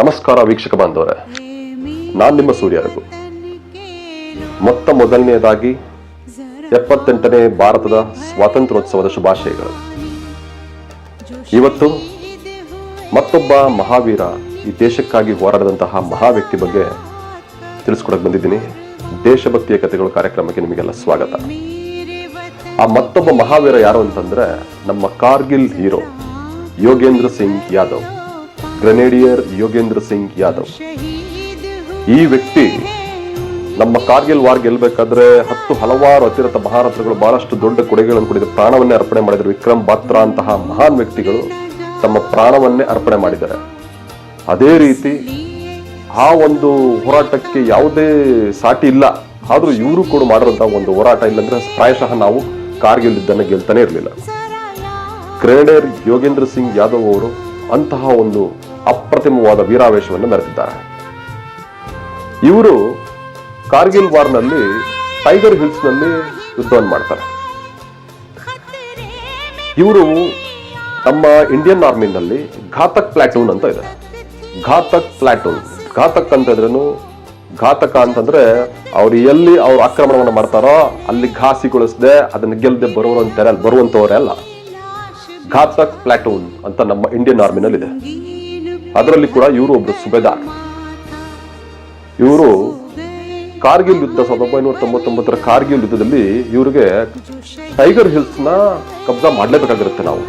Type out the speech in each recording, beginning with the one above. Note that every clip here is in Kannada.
ನಮಸ್ಕಾರ ವೀಕ್ಷಕ ಬಾಂಧವರೇ. ನಾನ್ ನಿಮ್ಮ ಸೂರ್ಯ ರಘು ಮೊತ್ತ ಮೊದಲನೆಯದಾಗಿ ಎಪ್ಪತ್ತೆಂಟನೇ ಭಾರತದ ಸ್ವಾತಂತ್ರ್ಯೋತ್ಸವದ ಶುಭಾಶಯಗಳು. ಇವತ್ತು ಮತ್ತೊಬ್ಬ ಮಹಾವೀರ ಈ ದೇಶಕ್ಕಾಗಿ ಹೋರಾಡಿದಂತಹ ಮಹಾ ವ್ಯಕ್ತಿ ಬಗ್ಗೆ ತಿಳಿಸ್ಕೊಡಕ್ ಬಂದಿದ್ದೀನಿ. ದೇಶಭಕ್ತಿಯ ಕಥೆಗಳು ಕಾರ್ಯಕ್ರಮಕ್ಕೆ ನಿಮಗೆಲ್ಲ ಸ್ವಾಗತ. ಆ ಮತ್ತೊಬ್ಬ ಮಹಾವೀರ ಯಾರು ಅಂತಂದ್ರೆ ನಮ್ಮ ಕಾರ್ಗಿಲ್ ಹೀರೋ ಯೋಗೇಂದ್ರ ಸಿಂಗ್ ಯಾದವ್. ಗ್ರೆನೇಡಿಯರ್ ಯೋಗೇಂದ್ರ ಸಿಂಗ್ ಯಾದವ್. ಈ ವ್ಯಕ್ತಿ ನಮ್ಮ ಕಾರ್ಗಿಲ್ ವಾರ್ ಗೆಲ್ಬೇಕಾದ್ರೆ ಹತ್ತು ಹಲವಾರು ಅತಿರತ ಮಹಾರಥಗಳು, ಬಹಳಷ್ಟು ದೊಡ್ಡ ಕೊಡುಗೆಗಳನ್ನು ಕೊಡಿದ ಪ್ರಾಣವನ್ನೇ ಅರ್ಪಣೆ ಮಾಡಿದರು ವಿಕ್ರಮ್ ಬಾತ್ರಾ ಅಂತಹ ಮಹಾನ್ ವ್ಯಕ್ತಿಗಳು ತಮ್ಮ ಪ್ರಾಣವನ್ನೇ ಅರ್ಪಣೆ ಮಾಡಿದ್ದಾರೆ. ಅದೇ ರೀತಿ ಆ ಒಂದು ಹೋರಾಟಕ್ಕೆ ಯಾವುದೇ ಸಾಟಿ ಇಲ್ಲ. ಆದರೂ ಇವರು ಕೂಡ ಮಾಡಿರೋಂತಹ ಒಂದು ಹೋರಾಟ ಇಲ್ಲಂದ್ರೆ ಪ್ರಾಯಶಃ ನಾವು ಕಾರ್ಗಿಲ್ ಇದ್ದನ್ನು ಗೆಲ್ತಾನೆ ಇರಲಿಲ್ಲ. ಕ್ರೇಡರ್ ಯೋಗೇಂದ್ರ ಸಿಂಗ್ ಯಾದವ್ ಅವರು ಅಂತಹ ಒಂದು ಅಪ್ರತಿಮವಾದ ವೀರಾವೇಶವನ್ನು ಮೆರೆದಿದ್ದಾರೆ. ಇವರು ಕಾರ್ಗಿಲ್ ವಾರ್ನಲ್ಲಿ, ಟೈಗರ್ ಹಿಲ್ಸ್ನಲ್ಲಿ ಯುದ್ಧವನ್ನು ಮಾಡ್ತಾರೆ. ಇವರು ನಮ್ಮ ಇಂಡಿಯನ್ ಆರ್ಮಿನಲ್ಲಿ ಘಾತಕ್ ಪ್ಲಾಟೂನ್ ಅಂತ ಇದೆ. ಘಾತಕ್ ಪ್ಲಾಟೂನ್. ಘಾತಕ್ ಅಂತಂದ್ರೇನು ಘಾತಕ ಅಂತಂದ್ರೆ ಅವ್ರು ಎಲ್ಲಿ ಅವ್ರು ಆಕ್ರಮಣವನ್ನು ಮಾಡ್ತಾರೋ ಅಲ್ಲಿ ಘಾಸಿಗೊಳಿಸದೆ ಅದನ್ನ ಗೆಲ್ಲದೆ ಬರುವಂತಾರೆ ಬರುವಂತವರೇ ಅಲ್ಲ. ಘಾತಕ್ ಪ್ಲಾಟೂನ್ ಅಂತ ನಮ್ಮ ಇಂಡಿಯನ್ ಆರ್ಮಿನಲ್ಲಿ ಇದೆ ಅದರಲ್ಲಿ ಕೂಡ ಇವರು ಒಬ್ಬರು ಸುಬೇದಾರ್. ಇವರು ಕಾರ್ಗಿಲ್ ಯುದ್ಧ ಸಾವಿರದ ಒಂಬೈನೂರ ತೊಂಬತ್ತೊಂಬತ್ತರ ಕಾರ್ಗಿಲ್ ಯುದ್ಧದಲ್ಲಿ ಇವರಿಗೆ ಟೈಗರ್ ಹಿಲ್ಸ್ನ ಕಬ್ಜಾ ಮಾಡಲೇಬೇಕಾಗಿರುತ್ತೆ ನಾವು.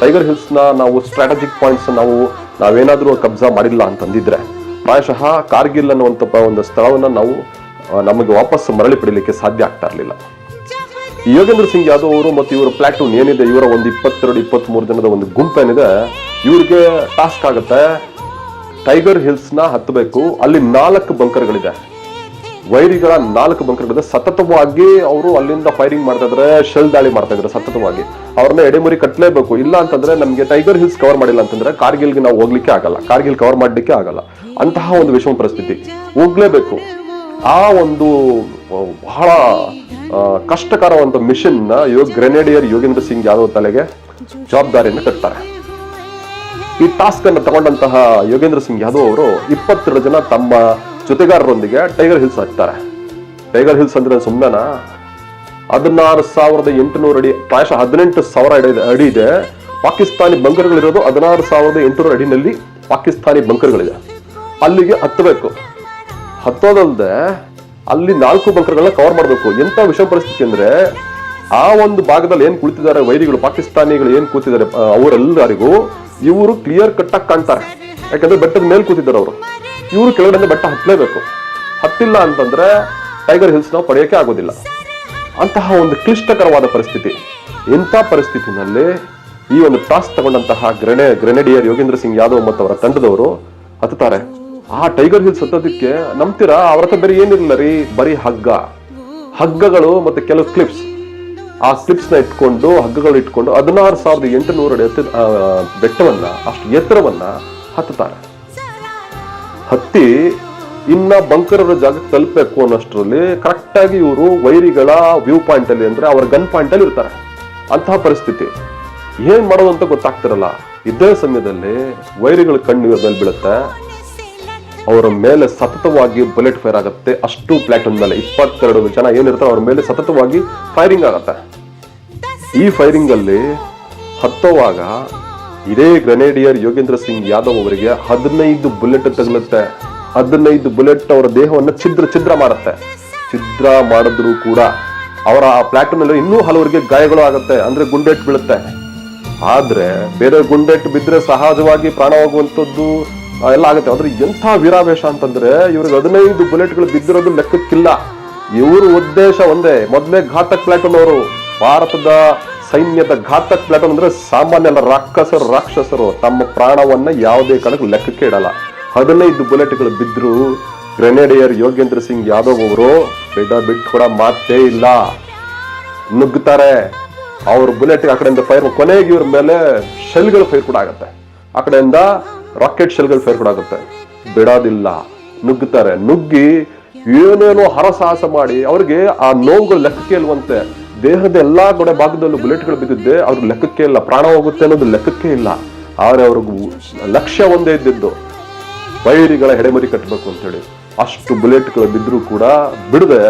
ಟೈಗರ್ ಹಿಲ್ಸ್ನ ನಾವು ಸ್ಟ್ರಾಟಜಿಕ್ ಪಾಯಿಂಟ್ಸ್ ನಾವು, ನಾವೇನಾದರೂ ಕಬ್ಜಾ ಮಾಡಿಲ್ಲ ಅಂತಂದಿದ್ರೆ, ಪ್ರಾಯಶಃ ಕಾರ್ಗಿಲ್ ಅನ್ನುವಂಥ ಒಂದು ಸ್ಥಳವನ್ನ ನಾವು ನಮಗೆ ವಾಪಸ್ ಮರಳಿ ಪಡೀಲಿಕ್ಕೆ ಸಾಧ್ಯ ಆಗ್ತಾ ಇರಲಿಲ್ಲ. ಯೋಗೇಂದ್ರ ಸಿಂಗ್ ಯಾದವ್ ಅವರು ಮತ್ತು ಇವರ ಪ್ಲಾಟೂನ್ ಏನಿದೆ, ಇವರ ಒಂದು ಇಪ್ಪತ್ತೆರಡು ಇಪ್ಪತ್ತ್ ಮೂರು ಜನದ ಒಂದು ಗುಂಪು ಏನಿದೆ ಇವ್ರಿಗೆ ಟಾಸ್ಕ್ ಆಗುತ್ತೆ. ಟೈಗರ್ ಹಿಲ್ಸ್ನ ಹತ್ತಬೇಕು. ಅಲ್ಲಿ ನಾಲ್ಕು ಬಂಕರ್ಗಳಿದೆ ವೈರಿಗಳ ನಾಲ್ಕು ಬಂಕರ್ಗಳಿದೆ ಸತತವಾಗಿ ಅವರು ಅಲ್ಲಿಂದ ಫೈರಿಂಗ್ ಮಾಡ್ತಾ ಇದ್ರೆ ಶೆಲ್ ದಾಳಿ ಮಾಡ್ತಾ ಇದ್ರೆ ಸತತವಾಗಿ. ಅವ್ರನ್ನ ಎಡೆಮುರಿ ಕಟ್ಟಲೇಬೇಕು ಇಲ್ಲ ಅಂತಂದ್ರೆ ನಮಗೆ ಟೈಗರ್ ಹಿಲ್ಸ್ ಕವರ್ ಮಾಡಿಲ್ಲ ಅಂತಂದ್ರೆ ಕಾರ್ಗಿಲ್ಗೆ ನಾವು ಹೋಗ್ಲಿಕ್ಕೆ ಆಗಲ್ಲ. ಕಾರ್ಗಿಲ್ ಕವರ್ ಮಾಡಲಿಕ್ಕೆ ಆಗಲ್ಲ. ಅಂತಹ ಒಂದು ವಿಷಮ ಪರಿಸ್ಥಿತಿ. ಹೋಗ್ಲೇಬೇಕು. ಆ ಒಂದು ಬಹಳ ಕಷ್ಟಕರವಂತ ಕಷ್ಟಕರವಾದ ಮಿಷನ್ನ ಯೋಗ ಗ್ರೆನೇಡಿಯರ್ ಯೋಗೇಂದ್ರ ಸಿಂಗ್ ಯಾದವ್ ತಲೆಗೆ ಜವಾಬ್ದಾರಿಯನ್ನು ಕಟ್ತಾರೆ. ಈ ಟಾಸ್ಕ್ ಅನ್ನು ತಗೊಂಡಂತಹ ಯೋಗೇಂದ್ರ ಸಿಂಗ್ ಯಾದವ್ ಅವರು ಇಪ್ಪತ್ತೆರಡು ಜನ ತಮ್ಮ ಜೊತೆಗಾರರೊಂದಿಗೆ ಟೈಗರ್ ಹಿಲ್ಸ್ ಹತ್ತಾರೆ ಟೈಗರ್ ಹಿಲ್ಸ್ ಅಂದ್ರೆ ಸುಮ್ಮನ ಹದಿನಾರು ಸಾವಿರದ ಎಂಟುನೂರು ಅಡಿ, ಪ್ರಾಯಶಃ ಹದಿನೆಂಟು ಸಾವಿರ ಅಡಿ ಅಡಿ ಇದೆ. ಪಾಕಿಸ್ತಾನಿ ಬಂಕರ್ಗಳಿರೋದು ಹದಿನಾರು ಸಾವಿರದ ಎಂಟುನೂರು ಅಡಿನಲ್ಲಿ ಪಾಕಿಸ್ತಾನಿ ಬಂಕರ್ಗಳಿದೆ. ಅಲ್ಲಿಗೆ ಹತ್ತಬೇಕು. ಹತ್ತೋದಲ್ಲದೆ ಅಲ್ಲಿ ನಾಲ್ಕು ಬಂಕರ್ಗಳನ್ನ ಕವರ್ ಮಾಡಬೇಕು. ಎಂತ ವಿಷಮ ಪರಿಸ್ಥಿತಿ ಅಂದ್ರೆ ಆ ಒಂದು ಭಾಗದಲ್ಲಿ ಏನ್ ಕುಳಿತಿದ್ದಾರೆ? ವೈರಿಗಳು, ಪಾಕಿಸ್ತಾನಿಗಳು ಏನ್ ಕೂತಿದ್ದಾರೆ? ಅವರೆಲ್ಲರಿಗೂ ಇವರು ಕ್ಲಿಯರ್ ಕಟ್ಟಾಗಿ ಕಾಣ್ತಾರೆ. ಯಾಕಂದ್ರೆ ಬೆಟ್ಟದ ಮೇಲೆ ಕೂತಿದ್ದಾರೆ ಅವರು. ಇವರು ಕೆಳಗಡೆ ಬೆಟ್ಟ ಹತ್ತಲೇಬೇಕು. ಹತ್ತಿಲ್ಲ ಅಂತಂದ್ರೆ ಟೈಗರ್ ಹಿಲ್ಸ್ ನಾವು ಪಡೆಯೋಕೆ ಆಗೋದಿಲ್ಲ. ಅಂತಹ ಒಂದು ಕ್ಲಿಷ್ಟಕರವಾದ ಪರಿಸ್ಥಿತಿ. ಇಂಥ ಪರಿಸ್ಥಿತಿನಲ್ಲಿ ಈ ಒಂದು ಟಾಸ್ ತಗೊಂಡಂತಹ ಗ್ರೆನೆ, ಗ್ರೆನೇಡಿಯರ್ ಯೋಗೇಂದ್ರ ಸಿಂಗ್ ಯಾದವ್ ಮತ್ತು ಅವರ ತಂಡದವರು ಹತ್ತುತ್ತಾರೆ. ಆ ಟೈಗರ್ ಹಿಲ್ಸ್ ಹತ್ತೋದಕ್ಕೆ ನಂಬ್ತೀರಾ? ಅವ್ರ ಬೇರೆ ಏನಿರಲಿಲ್ಲ ರೀ? ಬರೀ ಹಗ್ಗ. ಹಗ್ಗಗಳು ಮತ್ತೆ ಕೆಲವು ಕ್ಲಿಪ್ಸ್ ಆ ಕ್ಲಿಪ್ಸ್ನ ಇಟ್ಕೊಂಡು ಹಗ್ಗಗಳು ಇಟ್ಕೊಂಡು ಹದಿನಾರು ಸಾವಿರದ ಎಂಟುನೂರು ಅಡಿ ಎತ್ತ ಆ, ಬೆಟ್ಟವನ್ನ ಅಷ್ಟು ಎತ್ತರವನ್ನ ಹತ್ತುತ್ತಾರೆ. ಹತ್ತಿ ಇನ್ನ ಬಂಕರರ ಜಾಗಕ್ಕೆ ತಲುಪಬೇಕು ಅನ್ನೋಷ್ಟರಲ್ಲಿ ಕರೆಕ್ಟ್ ಆಗಿ ಇವರು ವೈರಿಗಳ ವ್ಯೂ ಪಾಯಿಂಟ್ ಅಲ್ಲಿ ಅಂದ್ರೆ ಅವರ ಗನ್ ಪಾಯಿಂಟ್ ಅಲ್ಲಿ ಇರ್ತಾರೆ. ಅಂತಹ ಪರಿಸ್ಥಿತಿ. ಏನ್ ಮಾಡೋದು ಅಂತ ಗೊತ್ತಾಗ್ತಿರಲ್ಲ. ಇದ್ದೇ ಸಮಯದಲ್ಲಿ ವೈರಿಗಳ ಕಣ್ಣು ಬೀಳುತ್ತೆ. ಅವರ ಮೇಲೆ ಸತತವಾಗಿ ಬುಲೆಟ್ ಫೈರ್ ಆಗುತ್ತೆ. ಅಷ್ಟು ಪ್ಲಾಟೂನ್ ಮೇಲೆ ಇಪ್ಪತ್ತೆರಡು ಜನ ಏನಿರ್ತಾರೆ ಅವ್ರ ಮೇಲೆ ಸತತವಾಗಿ ಫೈರಿಂಗ್ ಆಗುತ್ತೆ. ಈ ಫೈರಿಂಗ್ ಅಲ್ಲಿ ಹತ್ತುವಾಗ ಇದೇ ಗ್ರೆನೇಡಿಯರ್ ಯೋಗೇಂದ್ರ ಸಿಂಗ್ ಯಾದವ್ ಅವರಿಗೆ ಹದಿನೈದು ಬುಲೆಟ್ ತಗಲುತ್ತೆ. ಹದಿನೈದು ಬುಲೆಟ್ ಅವರ ದೇಹವನ್ನು ಛಿದ್ರ ಛಿದ್ರ ಮಾಡುತ್ತೆ ಛಿದ್ರ ಮಾಡಿದ್ರು ಕೂಡ ಅವರ ಆ ಪ್ಲಾಟೂನ್ ಅಲ್ಲಿ ಇನ್ನೂ ಹಲವರಿಗೆ ಗಾಯಗಳು ಆಗುತ್ತೆ. ಅಂದ್ರೆ ಗುಂಡೆಟ್ ಬೀಳುತ್ತೆ. ಆದ್ರೆ ಬೇರೆ ಗುಂಡೆಟ್ ಬಿದ್ದರೆ ಸಹಜವಾಗಿ ಪ್ರಾಣ ಹೋಗುವಂಥದ್ದು ಆ, ಎಲ್ಲ ಆಗುತ್ತೆ. ಅಂದ್ರೆ ಎಂಥ ವೀರಾವೇಶ ಅಂತಂದ್ರೆ ಇವ್ರಿಗೆ ಹದಿನೈದು ಬುಲೆಟ್ಗಳು ಬಿದ್ದಿರೋದು ಲೆಕ್ಕಕ್ಕಿಲ್ಲ. ಇವರು ಉದ್ದೇಶ ಒಂದೇ, ಮೊದಲೇ ಘಾತಕ್ ಪ್ಲಾಟೂನ್ ಅವರು, ಭಾರತದ ಸೈನ್ಯದ ಘಾತಕ್ ಪ್ಲಾಟೂನ್ ಅಂದ್ರೆ ಸಾಮಾನ್ಯ ಅಲ್ಲ ರಾಕ್ಷಸರು ರಾಕ್ಷಸರು, ತಮ್ಮ ಪ್ರಾಣವನ್ನ ಯಾವುದೇ ಕಾರಣಕ್ಕೂ ಲೆಕ್ಕಕ್ಕೆ ಇಡಲ್ಲ. ಹದಿನೈದು ಬುಲೆಟ್ಗಳು ಬಿದ್ದರು ಗ್ರೆನೇಡಿಯರ್ ಯೋಗೇಂದ್ರ ಸಿಂಗ್ ಯಾದವ್ ಅವರು ಬಿಡ ಬಿಟ್ಟು ಕೂಡ ಮಾತೇ ಇಲ್ಲ. ನುಗ್ಗುತ್ತಾರೆ. ಅವ್ರ ಬುಲೆಟ್ ಆ ಕಡೆಯಿಂದ ಫೈರ್ ಕೊನೆಗೆ ಇವ್ರ ಮೇಲೆ ಶೆಲ್ಗಳು ಫೈರ್ ಕೂಡ ಆಗುತ್ತೆ. ಆ ಕಡೆಯಿಂದ ರಾಕೆಟ್ ಶೆಲ್ಗಳು ಫೇರ್ ಕೂಡ ಆಗುತ್ತೆ. ಬಿಡೋದಿಲ್ಲ. ನುಗ್ಗುತ್ತಾರೆ. ನುಗ್ಗಿ ಏನೇನೋ ಹರಸಾಹಸ ಮಾಡಿ ಅವ್ರಿಗೆ ಆ ನೋವುಗಳು ಲೆಕ್ಕಕ್ಕೆ ಇಲ್ವಂತೆ. ದೇಹದ ಎಲ್ಲಾ ಕಡೆ ಭಾಗದಲ್ಲೂ ಬುಲೆಟ್ಗಳು ಬಿದ್ದಿದ್ದೆ ಅವ್ರ ಲೆಕ್ಕಕ್ಕೆ ಇಲ್ಲ. ಪ್ರಾಣ ಹೋಗುತ್ತೆ ಅನ್ನೋದು ಲೆಕ್ಕಕ್ಕೆ ಇಲ್ಲ. ಆದರೆ ಅವ್ರಿಗೆ ಲಕ್ಷ್ಯ ಒಂದೇ ಇದ್ದಿದ್ದು ವೈರಿಗಳ ಹೆಡೆಮರಿ ಕಟ್ಟಬೇಕು ಅಂತೇಳಿ. ಅಷ್ಟು ಬುಲೆಟ್ಗಳು ಬಿದ್ದರೂ ಕೂಡ ಬಿಡದೆ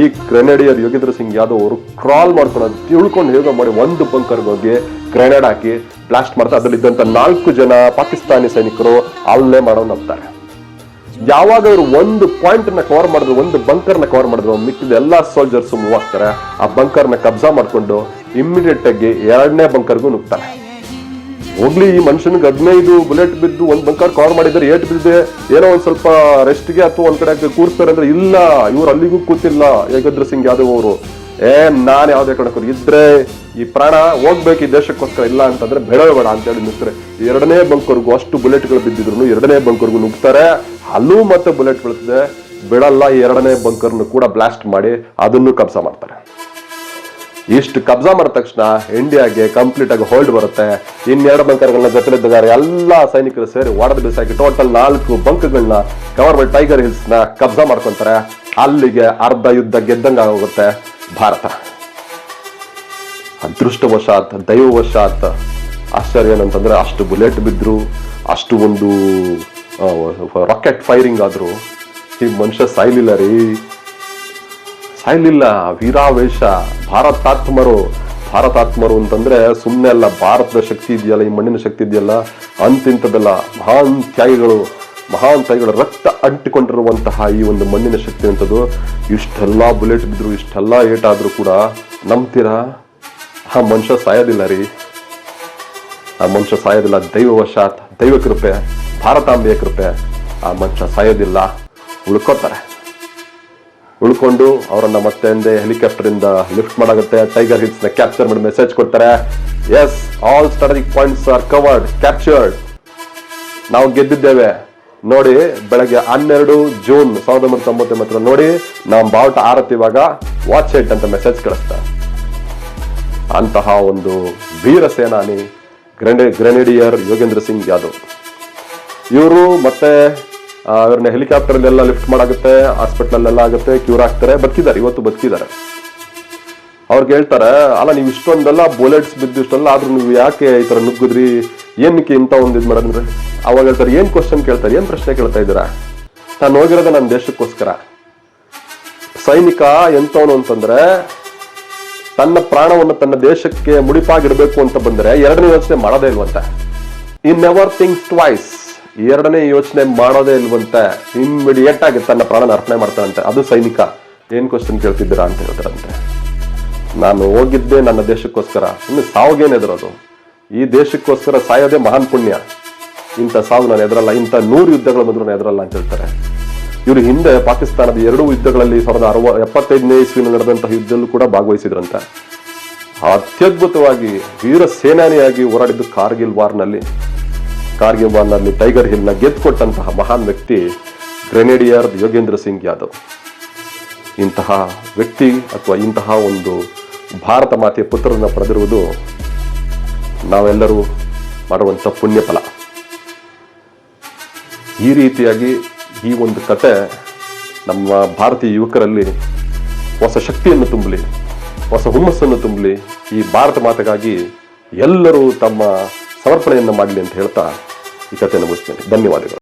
ಈ ಗ್ರೆನೇಡಿಯರ್ ಯೋಗೇಂದ್ರ ಸಿಂಗ್ ಯಾದವ್ ಅವರು ಕ್ರಾಲ್ ಮಾಡ್ಕೊಂಡು ತಿಳ್ಕೊಂಡು ಹೇಗೋ ಮಾಡಿ ಒಂದು ಬಂಕರ್ಗೆ ಹೋಗಿ ಗ್ರೆನೇಡ್ ಹಾಕಿ ಬ್ಲಾಸ್ಟ್ ಮಾಡ್ತಾರೆ ಅದರಲ್ಲಿದ್ದಂಥ ನಾಲ್ಕು ಜನ ಪಾಕಿಸ್ತಾನಿ ಸೈನಿಕರು ಅಲ್ಲೇ ಮಾಡೋನ್ ನಂಬ್ತಾರೆ ಯಾವಾಗ ಅವರು ಒಂದು ಪಾಯಿಂಟ್ನ ಕವರ್ ಮಾಡಿದ್ರು, ಒಂದು ಬಂಕರ್ನ ಕವರ್ ಮಾಡಿದ್ರು, ಮಿಕ್ಕಿದ ಎಲ್ಲ ಸೋಲ್ಜರ್ಸ್ ಮೂವ್ ಆಗ್ತಾರೆ. ಆ ಬಂಕರ್ನ ಕಬ್ಜಾ ಮಾಡ್ಕೊಂಡು ಇಮ್ಮಿಡಿಯೇಟ್ ಆಗಿ ಎರಡನೇ ಬಂಕರ್ಗೂ ನುಗ್ತಾರೆ. ಹೋಗ್ಲಿ, ಈ ಮನುಷ್ಯನಿಗೆ ಹದಿನೈದು ಬುಲೆಟ್ ಬಿದ್ದು ಒಂದು ಬಂಕರ್ ಕವರ್ ಮಾಡಿದ್ರೆ ಏಟ್ ಬಿದ್ದೆ ಏನೋ ಒಂದು ಸ್ವಲ್ಪ ರೆಸ್ಟ್ಗೆ ಅಥವಾ ಒಂದ್ ಕಡೆ ಕೂರ್ತಾರೆ ಅಂದ್ರೆ ಇಲ್ಲ, ಇವ್ರು ಅಲ್ಲಿಗೂ ಕೂತಿಲ್ಲ ಯಗದ್ರ ಸಿಂಗ್ ಯಾದವ್ ಅವರು. ಏ, ನಾನು ಯಾವುದೇ ಕಾರಣಕ್ಕೂ ಇದ್ರೆ ಈ ಪ್ರಾಣ ಹೋಗ್ಬೇಕು ಈ ದೇಶಕ್ಕೋಸ್ಕರ ಇಲ್ಲ ಅಂತಂದ್ರೆ ಬೇಡ ಅಂತ ಹೇಳಿ ನುಗ್ತಾರೆ ಎರಡನೇ ಬಂಕರ್ಗೂ ಅಷ್ಟು ಬುಲೆಟ್ಗಳು ಬಿದ್ದಿದ್ರು ಎರಡನೇ ಬಂಕರ್ಗೂ ನುಗ್ತಾರೆ. ಅಲ್ಲೂ ಮತ್ತೆ ಬುಲೆಟ್ ಬೀಳ್ತದೆ. ಬಿಡಲ್ಲ ಎರಡನೇ ಬಂಕರ್ನು ಕೂಡ ಬ್ಲಾಸ್ಟ್ ಮಾಡಿ ಅದನ್ನು ಕಬ್ಜಾ ಮಾಡ್ತಾರೆ. ಇಷ್ಟು ಕಬ್ಜಾ ಮಾಡಿದ ತಕ್ಷಣ ಇಂಡಿಯಾಗೆ ಕಂಪ್ಲೀಟ್ ಆಗಿ ಹೋಲ್ಡ್ ಬರುತ್ತೆ. ಇನ್ನೆರಡು ಬಂಕರ್ಗಳನ್ನ ಜೊತೆಲಿದ್ದಾರೆ. ಎಲ್ಲ ಸೈನಿಕರು ಸೇರಿ ಒಡೆದು ಬಿಸಾಕಿ ಟೋಟಲ್ ನಾಲ್ಕು ಬಂಕ್ಗಳನ್ನ ಬೈ ಟೈಗರ್ ಹಿಲ್ಸ್ನ ಕಬ್ಜಾ ಮಾಡ್ಕೊಂತಾರೆ. ಅಲ್ಲಿಗೆ ಅರ್ಧ ಯುದ್ಧ ಗೆದ್ದಂಗ ಆಗೋಗುತ್ತೆ. ಭಾರತ. ಅದೃಷ್ಟವಶಾತ್, ದೈವವಶಾತ್, ಆಶ್ಚರ್ಯ ಏನಂತಂದ್ರೆ ಅಷ್ಟು ಬುಲೆಟ್ ಬಿದ್ರು, ಅಷ್ಟು ಒಂದು ರಾಕೆಟ್ ಫೈರಿಂಗ್ ಆದ್ರು ಈ ಮನುಷ್ಯ ಸಾಯ್ಲಿಲ್ಲ ರೀ. ಸಾಯ್ಲಿಲ್ಲ, ವೀರಾವೇಶ, ಭಾರತಾತ್ಮರು. ಭಾರತಾತ್ಮರು ಅಂತಂದ್ರೆ ಸುಮ್ಮನೆ ಅಲ್ಲ, ಭಾರತದ ಶಕ್ತಿ ಇದೆಯಲ್ಲ, ಈ ಮಣ್ಣಿನ ಶಕ್ತಿ ಇದೆಯಲ್ಲ ಅಂತಿಂತದಲ್ಲ ಮಹಾನ್ ತ್ಯಾಗಿಗಳು. ಮಹಾನ್ ತಾಯಿಗಳ ರಕ್ತ ಅಂಟಿಕೊಂಡಿರುವಂತಹ ಈ ಒಂದು ಮಣ್ಣಿನ ಶಕ್ತಿ ಅಂತದ್ದು, ಇಷ್ಟೆಲ್ಲ ಬುಲೆಟ್ ಬಿದ್ರು, ಇಷ್ಟೆಲ್ಲ ಏಟಾದರೂ ಕೂಡ ನಂಬ್ತೀರಾ? ಆ ಮನುಷ್ಯ ಸಾಯೋದಿಲ್ಲ ರೀ. ಆ ಮನುಷ್ಯ ಸಾಯೋದಿಲ್ಲ. ದೈವವಶಾತ್, ದೈವ ಕೃಪೆ, ಭಾರತಾಂಬೆಯ ಕೃಪೆ. ಆ ಮನುಷ್ಯ ಸಾಯೋದಿಲ್ಲ. ಉಳ್ಕೋತಾರೆ ಉಳ್ಕೊಂಡು ಅವರನ್ನ ಮತ್ತೆ ಹಿಂದೆ ಹೆಲಿಕಾಪ್ಟರ್ ಇಂದ ಲಿಫ್ಟ್ ಮಾಡಾಗುತ್ತೆ. ಟೈಗರ್ ಹಿಲ್ಸ್ನ ಕ್ಯಾಪ್ಚರ್ ಮಾಡಿ ಮೆಸೇಜ್ ಕೊಡ್ತಾರೆ. Yes all strategic points are covered captured ನಾವು ಗೆದ್ದಿದ್ದೇವೆ. ನೋಡಿ, ಬೆಳಗ್ಗೆ ಹನ್ನೆರಡು ಜೂನ್ ಸಾವಿರದ ಒಂಬೈನೂರ ತೊಂಬತ್ತೊಂಬತ್ತರ ನೋಡಿ ನಾವು ಬಾವುಟ ಆರತಿವಾಗ ವಾಚ್ ಹೆಡ್ ಅಂತ ಮೆಸೇಜ್ ಕಳಿಸ್ತಾರೆ ಅಂತಹ ಒಂದು ವೀರ ಸೇನಾನಿ ಗ್ರೆನೆ, ಗ್ರೆನೇಡಿಯರ್ ಯೋಗೇಂದ್ರ ಸಿಂಗ್ ಯಾದವ್. ಇವರು ಮತ್ತೆ ಇವ್ರನ್ನ ಹೆಲಿಕಾಪ್ಟರ್ ಎಲ್ಲ ಲಿಫ್ಟ್ ಮಾಡಾಗುತ್ತೆ ಹಾಸ್ಪಿಟಲ್ ಎಲ್ಲ ಆಗುತ್ತೆ ಕ್ಯೂರ್ ಆಗ್ತಾರೆ, ಬದುಕಿದ್ದಾರೆ, ಇವತ್ತು ಬದುಕಿದ್ದಾರೆ. ಅವ್ರಿಗೆ ಹೇಳ್ತಾರೆ, ಅಲ್ಲ, ನೀವು ಇಷ್ಟೊಂದೆಲ್ಲ ಬುಲೆಟ್ಸ್ ಬಿದ್ದು ಇಷ್ಟೆಲ್ಲ ಆದ್ರೂ ನೀವು ಯಾಕೆ ಈ ತರ ನುಗ್ಗಿದ್ರಿ? ಏನಕ್ಕೆ ಇಂಥ ಒಂದು ಇದು ಮಾಡಿದ್ರೆ? ಅವಾಗ ಹೇಳ್ತಾರೆ, ಏನ್ ಕ್ವಶನ್ ಕೇಳ್ತಾರೆ, ಏನ್ ಪ್ರಶ್ನೆ ಕೇಳ್ತಾ ಇದ್ದೀರಾ? ನಾನು ಹೋಗಿರೋದು ನನ್ನ ದೇಶಕ್ಕೋಸ್ಕರ. ಸೈನಿಕ ಎಂತವನು ಅಂತಂದ್ರೆ, ತನ್ನ ಪ್ರಾಣವನ್ನು ತನ್ನ ದೇಶಕ್ಕೆ ಮುಡಿಪಾಗಿಡಬೇಕು ಅಂತ ಬಂದ್ರೆ ಎರಡನೇ ಯೋಚನೆ ಮಾಡೋದೇ ಇಲ್ವಂತೆ. ಇನ್ ನೆವರ್ ಥಿಂಕ್ಸ್ ಟ್ವೈಸ್ ಎರಡನೇ ಯೋಚನೆ ಮಾಡೋದೇ ಇಲ್ವಂತೆ. ಇಮ್ಮಿಡಿಯೇಟ್ ಆಗಿ ತನ್ನ ಪ್ರಾಣನ ಅರ್ಪಣೆ ಮಾಡ್ತಾರಂತೆ ಅದು ಸೈನಿಕ. ಏನ್ ಕ್ವಶನ್ ಕೇಳ್ತಿದ್ದೀರಾ ಅಂತ ಹೇಳ್ತಾರಂತೆ. ನಾನು ಹೋಗಿದ್ದೆ ನನ್ನ ದೇಶಕ್ಕೋಸ್ಕರ. ಇನ್ನು ಅದು ಈ ದೇಶಕ್ಕೋಸ್ಕರ ಸಾಯೋದೇ ಮಹಾನ್ ಪುಣ್ಯ. ಇಂಥ ಸಾವು ನಾನು ಎದುರಲ್ಲ ಇಂಥ ನೂರು ಯುದ್ಧಗಳ ಮೊದಲು ನಾನು ಎದುರಲ್ಲ ಅಂತ ಹೇಳ್ತಾರೆ. ಇವರು ಹಿಂದೆ ಪಾಕಿಸ್ತಾನದ ಎರಡು ಯುದ್ಧಗಳಲ್ಲಿ ಸಾವಿರದ ಅರವ, ಎಪ್ಪತ್ತೈದನೇ ಇಸ್ವಿನಲ್ಲಿ ನಡೆದಂತಹ ಯುದ್ಧದಲ್ಲೂ ಕೂಡ ಭಾಗವಹಿಸಿದ್ರಂತೆ. ಅತ್ಯದ್ಭುತವಾಗಿ ವೀರ ಸೇನಾನಿಯಾಗಿ ಹೋರಾಡಿದ್ದು ಕಾರ್ಗಿಲ್ ವಾರ್ನಲ್ಲಿ. ಕಾರ್ಗಿಲ್ ವಾರ್ನಲ್ಲಿ ಟೈಗರ್ ಹಿಲ್ನ ಗೆದ್ದುಕೊಟ್ಟಂತಹ ಮಹಾನ್ ವ್ಯಕ್ತಿ ಗ್ರೆನೇಡಿಯರ್ ಯೋಗೇಂದ್ರ ಸಿಂಗ್ ಯಾದವ್. ಇಂತಹ ವ್ಯಕ್ತಿ ಅಥವಾ ಇಂತಹ ಒಂದು ಭಾರತ ಮಾತೆಯ ಪುತ್ರರನ್ನ ಪಡೆದಿರುವುದು ನಾವೆಲ್ಲರೂ ಮಾಡುವಂಥ ಪುಣ್ಯ ಫಲ ಈ ರೀತಿಯಾಗಿ ಈ ಒಂದು ಕತೆ ನಮ್ಮ ಭಾರತೀಯ ಯುವಕರಲ್ಲಿ ಹೊಸ ಶಕ್ತಿಯನ್ನು ತುಂಬಲಿ, ಹೊಸ ಹುಮ್ಮಸ್ಸನ್ನು ತುಂಬಲಿ, ಈ ಭಾರತ ಮಾತೆಗಾಗಿ ಎಲ್ಲರೂ ತಮ್ಮ ಸಮರ್ಪಣೆಯನ್ನು ಮಾಡಲಿ ಅಂತ ಹೇಳ್ತಾ ಈ ಕಥೆಯನ್ನು ಮುಗಿಸ್ತೇನೆ. ಧನ್ಯವಾದಗಳು.